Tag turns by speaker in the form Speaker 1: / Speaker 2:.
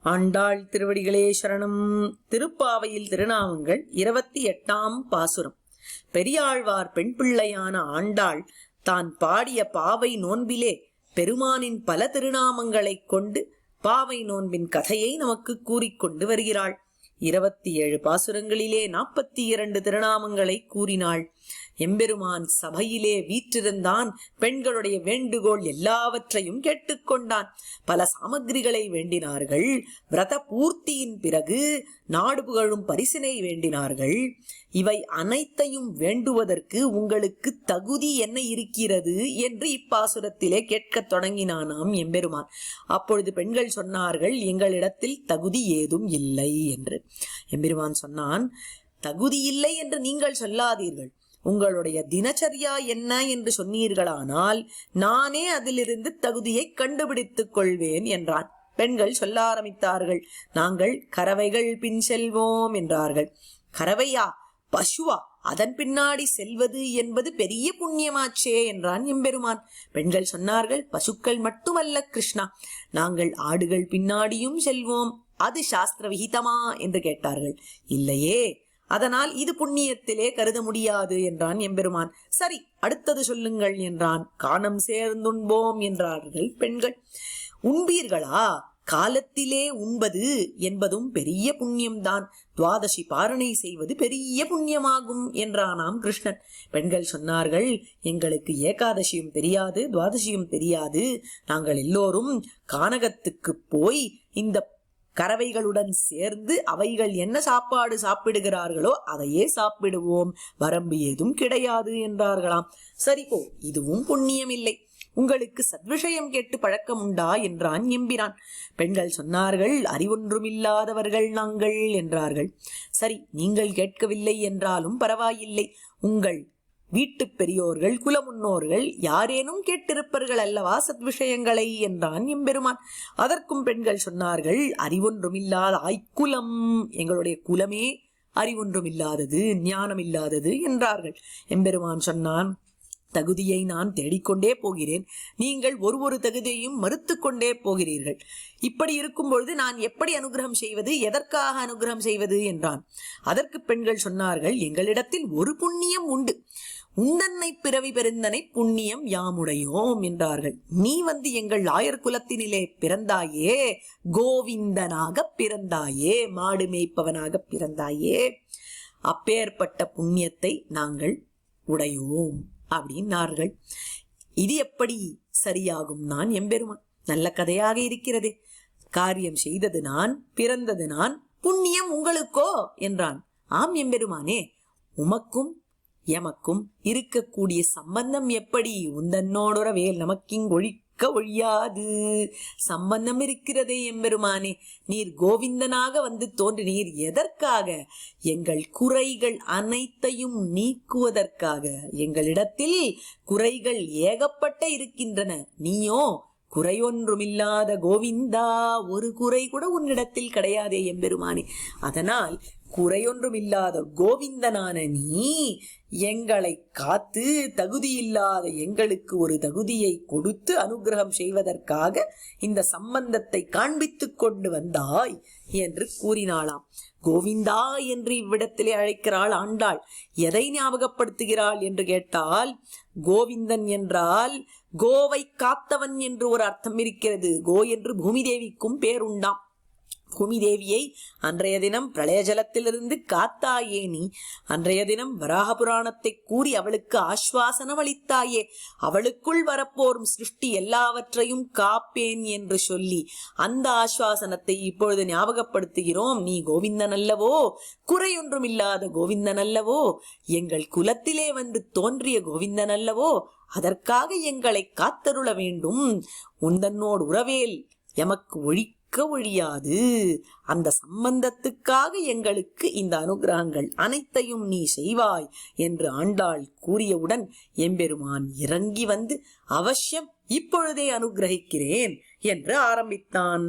Speaker 1: ஆண்டாள் திருவடிகளே சரணம். திருப்பாவையில் திருநாமங்கள் இருபத்தி எட்டாம் பாசுரம். பெரியாழ்வார் பெண் பிள்ளையான ஆண்டாள் தான் பாடிய பாவை நோன்பிலே பெருமானின் பல திருநாமங்களைக் கொண்டு பாவை நோன்பின் கதையை நமக்கு கூறிக்கொண்டு வருகிறாள். இருபத்தி ஏழு பாசுரங்களிலே நாற்பத்தி இரண்டு திருநாமங்களை கூறினாள். எம்பெருமான் சபையிலே வீற்றிருந்தான். பெண்களுடைய வேண்டுகோள் எல்லாவற்றையும் கேட்டுக்கொண்டான். பல சாமகிரிகளை வேண்டினார்கள். விரத பூர்த்தியின் பிறகு நாடு புகழும் பரிசினை வேண்டினார்கள். இவை அனைத்தையும் வேண்டுவதற்கு உங்களுக்கு தகுதி என்ன இருக்கிறது என்று இப்பாசுரத்திலே கேட்கத் தொடங்கினானாம் எம்பெருமான். அப்பொழுது பெண்கள் சொன்னார்கள் எங்களிடத்தில் தகுதி ஏதும் இல்லை என்று. எம்பெருமான் சொன்னான் தகுதி இல்லை என்று நீங்கள் சொல்லாதீர்கள். உங்களுடைய தினச்சரியா என்ன என்று சொன்னீர்களானால் நானே அதிலிருந்து தகுதியை கண்டுபிடித்துக் கொள்வேன் என்றான். பெண்கள் சொல்ல ஆரம்பித்தார்கள் நாங்கள் கறவைகள் பின் செல்வோம் என்றார்கள். கறவையா? பசுவா? அதன் பின்னாடி செல்வது என்பது பெரிய புண்ணியமாச்சே என்றான் எம்பெருமான். பெண்கள் சொன்னார்கள் பசுக்கள் மட்டுமல்ல கிருஷ்ணா நாங்கள் ஆடுகள் பின்னாடியும் செல்வோம் அது சாஸ்திர விகிதமா என்று கேட்டார்கள். இல்லையே அதனால் இது புண்ணியத்திலே கருத முடியாது என்றான் எம்பெருமான். சரி அடுத்தது சொல்லுங்கள் என்றான். காணம் சேர்ந்துண்போம் என்றார்கள் பெண்கள். உண்பீர்களா? காலத்திலே உண்பது என்பதும் பெரிய புண்ணியம்தான். துவாதசி பாரணை செய்வது பெரிய புண்ணியமாகும் என்றானாம் கிருஷ்ணன். பெண்கள் சொன்னார்கள் எங்களுக்கு ஏகாதசியும் தெரியாது துவாதசியும் தெரியாது. நாங்கள் எல்லோரும் கானகத்துக்கு போய் இந்த கறவைகளுடன் சேர்ந்து அவைகள் என்ன சாப்பாடு சாப்பிடுகிறார்களோ அதையே சாப்பிடுவோம். வரம்பு ஏதும் கிடையாது என்றார்களாம். சரி போ இதுவும் புண்ணியம் இல்லை உங்களுக்கு சத்விஷயம் கேட்டு பழக்கம் உண்டா என்றான் எம்பிரான். பெண்கள் சொன்னார்கள் அறிவொன்றுமில்லாதவர்கள் நாங்கள் என்றார்கள். சரி நீங்கள் கேட்கவில்லை என்றாலும் பரவாயில்லை. உங்கள் வீட்டு பெரியோர்கள் குலமுன்னோர்கள் யாரேனும் கேட்டிருப்பார்கள் அல்லவா சத் விஷயங்களை என்றான் எம்பெருமான். அதற்கும் பெண்கள் சொன்னார்கள் அறிவொன்றுமில்லாத ஆய்க்குலம் எங்களுடைய குலமே அறிவொன்றுமில்லாதது ஞானம் இல்லாதது என்றார்கள். எம்பெருமான் சொன்னான் தகுதியை நான் தேடிக்கொண்டே போகிறேன். நீங்கள் ஒரு ஒரு தகுதியையும் மறுத்து கொண்டே போகிறீர்கள். இப்படி இருக்கும் பொழுது நான் எப்படி அனுகிரகம் செய்வது எதற்காக அனுகிரகம் செய்வது? என்றான். அதற்கு பெண்கள் சொன்னார்கள் எங்களிடத்தில் ஒரு புண்ணியம் உண்டு. உந்தன்னை பிறவி பெருந்தனை புண்ணியம் யாமுடையோம் என்றார்கள். நீ வந்து எங்கள் ஆயர் குலத்தினிலே பிறந்தாயே கோவிந்தனாக பிறந்தாயே மாடு மேய்ப்பவனாக பிறந்தாயே அப்பேற்பட்ட புண்ணியத்தை நாங்கள் உடையோம் அப்படின்னார்கள். இது எப்படி சரியாகும் நான் எம்பெருமான்? நல்ல கதையாக இருக்கிறது. காரியம் செய்தது நான் பிறந்தது நான் புண்ணியம் உங்களுக்கோ என்றான். ஆம் எம்பெருமானே உமக்கும் எமக்கும் இருக்கக்கூடிய சம்பந்தம் எப்படி? உந்தன்னோடுறவேல் நமக்கிங்கொழிக்க ஒழியாது. சம்பந்தம் இருக்கிறதே எம்பெருமானே நீர் கோவிந்தனாக வந்து தோன்றினீர் எதற்காக? எங்கள் குறைகள் அனைத்தையும் நீக்குவதற்காக. எங்களிடத்தில் குறைகள் ஏகப்பட்ட இருக்கின்றன. நீயோ குறையொன்றுமில்லாத கோவிந்தா ஒரு குறை கூட உன்னிடத்தில் கிடையாதே எம்பெருமானே. அதனால் குறையொன்றுமில்லாத கோவிந்தனான நீ எங்களை காத்து தகுதியில்லாத எங்களுக்கு ஒரு தகுதியை கொடுத்து அனுகிரகம் செய்வதற்காக இந்த சம்பந்தத்தை காண்பித்துக் கொண்டு வந்தாய் என்று கூறினாளாம். கோவிந்தா என்று இவ்விடத்திலே அழைக்கிறாள் ஆண்டாள். எதை ஞாபகப்படுத்துகிறாள் என்று கேட்டால் கோவிந்தன் என்றால் கோவை காத்தவன் என்று ஒரு அர்த்தம் இருக்கிறது. கோ என்று பூமி தேவிக்கும் பேருண்டாம். பூமி தேவியை அன்றைய தினம் பிரளயஜலத்திலிருந்து காத்தாயே நீ. அன்றைய தினம் வராக புராணத்தை கூறி அவளுக்கு ஆஸ்வாசனம் அளித்தாயே அவளுக்குள் வரப்போரும் சிருஷ்டி எல்லாவற்றையும் காப்பேன் என்று சொல்லி அந்த ஆஸ்வாசனத்தை இப்பொழுது ஞாபகப்படுத்துகிறோம். நீ கோவிந்தன் அல்லவோ? குறையொன்றும் இல்லாத கோவிந்தன் அல்லவோ? எங்கள் குலத்திலே வந்து தோன்றிய கோவிந்தன் அல்லவோ? அதற்காக எங்களை காத்தருள வேண்டும். உந்தன்னோடு உறவேல். எமக்கு ஒழி இருக்க ஒழியாது. அந்த சம்பந்தத்துக்காக எங்களுக்கு இந்த அனுகிரகங்கள் அனைத்தையும் நீ செய்வாய் என்று ஆண்டாள் கூறியவுடன் எம்பெருமான் இறங்கி வந்து அவசியம் இப்பொழுதே அனுகிரகிக்கிறேன் என்று ஆரம்பித்தான்.